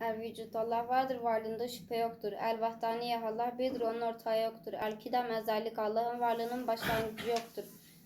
El vücut Allah vardır, varlığında şüphe yoktur. El vahdaniye Allah birdir, onun ortağı yoktur. El kidam ezellik Allah'ın varlığının başlangıcı yoktur.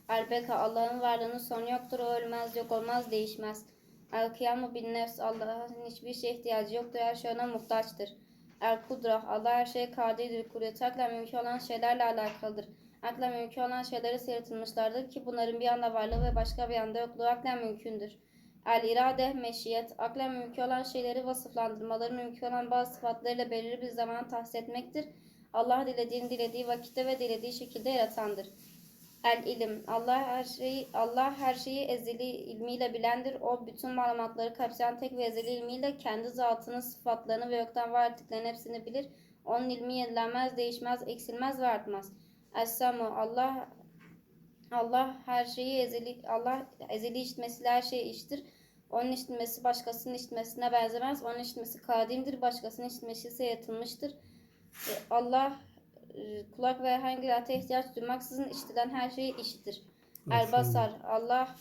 El beka Allah'ın varlığının sonu yoktur, o ölmez, yok olmaz, değişmez. El kıyamu bin nefs Allah'ın hiçbir şeye ihtiyacı yoktur, her şey ona muhtaçtır. El kudra Allah her şeye kadirdir, kudreti akla mümkün olan şeylerle alakalıdır. Akla mümkün olan şeyleri seyretilmişlerdir ki bunların bir anda varlığı ve başka bir anda yokluğu akla mümkündür. El irade, meşiyet, akla mümkün olan şeyleri vasıflandırmaları mümkün olan bazı sıfatlarıyla belirli bir zamana tahsis etmektir. Allah dilediğini dilediği vakitte ve dilediği şekilde yaratandır. El ilim, Allah her şeyi Allah her şeyi ezeli ilmiyle bilendir. O bütün malumatları kapsayan tek ve ezeli ilmiyle kendi zatını, sıfatlarını ve yoktan var ettiklerini hepsini bilir. Onun ilmi yenilenmez, değişmez, eksilmez ve artmaz. Es-Samu, Allah Allah her şeyi ezeli Allah ezeli işitmesiyle her şeyi işitir. Onun işitmesi başkasının işitmesine benzemez. Onun işitmesi kadimdir. Başkasının işitmesi ise yaratılmıştır. E, Allah e, kulak ve bir alete ihtiyaç duymaksızın işitilen her şeyi işitir. El basar. Allah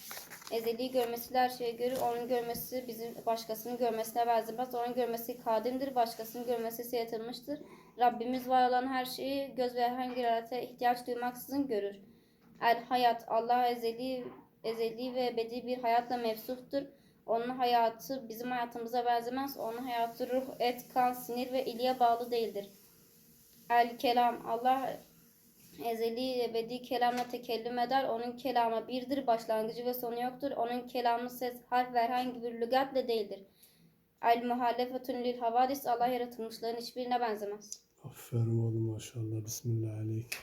ezeli görmesiyle her şeyi görür. Onun görmesi bizim başkasının görmesine benzemez. Onun görmesi kadimdir. Başkasının görmesi ise yaratılmıştır. Rabbimiz var olan her şeyi göz ve bir alete ihtiyaç duymaksızın görür. El hayat Allah ezeli ezeli ve ebedi bir hayatla mevsuftur. Onun hayatı bizim hayatımıza benzemez. Onun hayatı ruh, et, kan, sinir ve iliğe bağlı değildir. El kelam Allah ezeli ebedi kelamla tekellüm eder. Onun kelamı birdir, başlangıcı ve sonu yoktur. Onun kelamı ses, harf ve herhangi bir lügatle değildir. El muhalefetun lil havadis Allah yaratılmışların hiçbirine benzemez. Aferin oğlum maşallah. Bismillah aleyk.